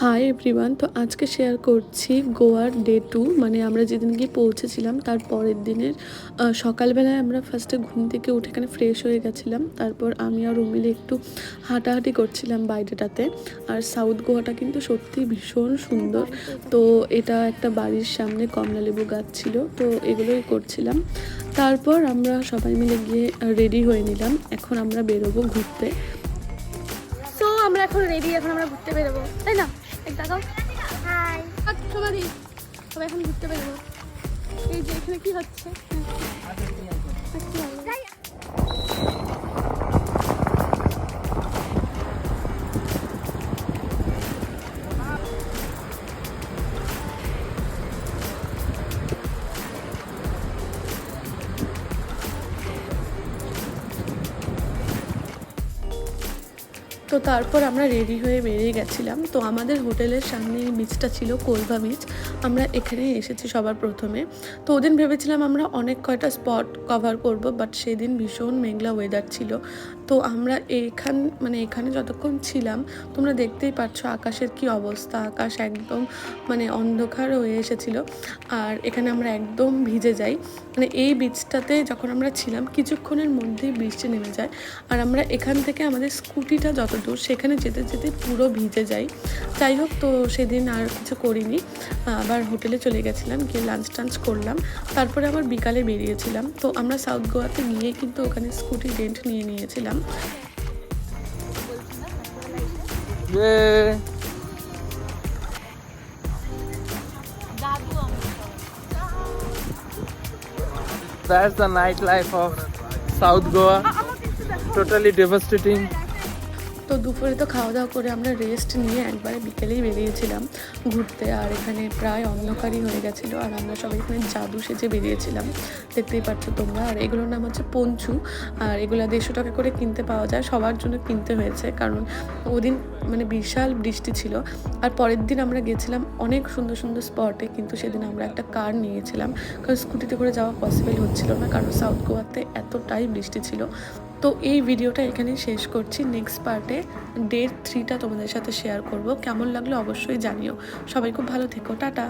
Hi everyone তো আজকে share করছি গোয়ার ডে টু মানে আমরা যেদিন গিয়ে পৌঁছেছিলাম, তার পরের দিনের সকালবেলায় আমরা ফার্স্টে ঘুম থেকে উঠে এখানে ফ্রেশ হয়ে গেছিলাম। তারপর আমি আর রুমিলে একটু হাঁটাহাঁটি করছিলাম বাইরেটাতে। আর সাউথ গোয়াটা কিন্তু সত্যি ভীষণ সুন্দর। তো এটা একটা বাড়ির সামনে কমলা লেবু গাছ ছিল, তো এগুলোই করছিলাম। তারপর আমরা সবাই মিলে গিয়ে রেডি হয়ে নিলাম। এখন আমরা বেরোবো ঘুরতে। এখন রেডি এখন আমরা ঘুরতে বেরোবো। তাই না? এক দেখাও। হাই সমাধি সবাই এখন ঘুরতে বেরোবো। এই যে এখানে কি হচ্ছে? তো তারপর আমরা রেডি হয়ে বেরিয়ে গেছিলাম। তো আমাদের হোটেলের সামনে এই বিচটা ছিল কোলভা বিচ আমরা এখানে এসেছি সবার প্রথমে। তো ওদিন ভেবেছিলাম আমরা অনেক কয়টা স্পট কভার করব বাট সেদিন ভীষণ মেঘলা ওয়েদার ছিল। তো আমরা এখান মানে এখানে যতক্ষণ ছিলাম, তোমরা দেখতেই পাচ্ছ আকাশের কি অবস্থা। আকাশ একদম মানে অন্ধকার হয়ে এসেছিল। আর এখানে আমরা একদম ভিজে যাই। মানে এই বিচটাতে যখন আমরা ছিলাম, কিছুক্ষণের মধ্যেই বৃষ্টি নেমে যায়। আর আমরা এখান থেকে আমাদের স্কুটিটা যত দূর সেখানে যেতে যেতে পুরো ভিজে যাই যাই হোক, তো সেদিন আর কিছু করিনি আবার হোটেলে চলে গেছিলাম, গিয়ে লাঞ্চ টাঞ্চ করলাম তারপরে আবার বিকালে বেরিয়েছিলাম তো আমরা সাউথ গোয়াতে গিয়ে কিন্তু ওখানে স্কুটি রেন্ট নিয়ে নিয়েছিলাম Yay! That's the nightlife of South Goa. Totally devastating. তো দুপুরে তো খাওয়া দাওয়া করে আমরা রেস্ট নিয়ে একবারে বিকেলেই বেরিয়েছিলাম ঘুরতে। আর এখানে প্রায় অন্ধকারই হয়ে গেছিল আর আমরা সবাই এখানে জাদু সেজে বেরিয়েছিলাম। দেখতেই পাচ্ছ তোমরা। আর এগুলোর নাম হচ্ছে পঞ্চু। আর এগুলো দেড়শো টাকা করে কিনতে পাওয়া যায়। সবার জন্য কিনতে হয়েছে কারণ ওদিন মানে বিশাল বৃষ্টি ছিল। আর পরের দিন আমরা গেছিলাম অনেক সুন্দর সুন্দর স্পটে কিন্তু সেদিন আমরা একটা কার নিয়েছিলাম। কারণ স্কুটিতে করে যাওয়া পসিবল হচ্ছিল না। কারণ সাউথ গোয়াতে এতটাই বৃষ্টি ছিল। তো এই ভিডিওটা এখানে শেষ করছি। নেক্সট পার্টে ডেট থ্রিটা তোমাদের সাথে শেয়ার করব। কেমন লাগল অবশ্যই জানিও। সবাই খুব ভালো থেকো। টাটা।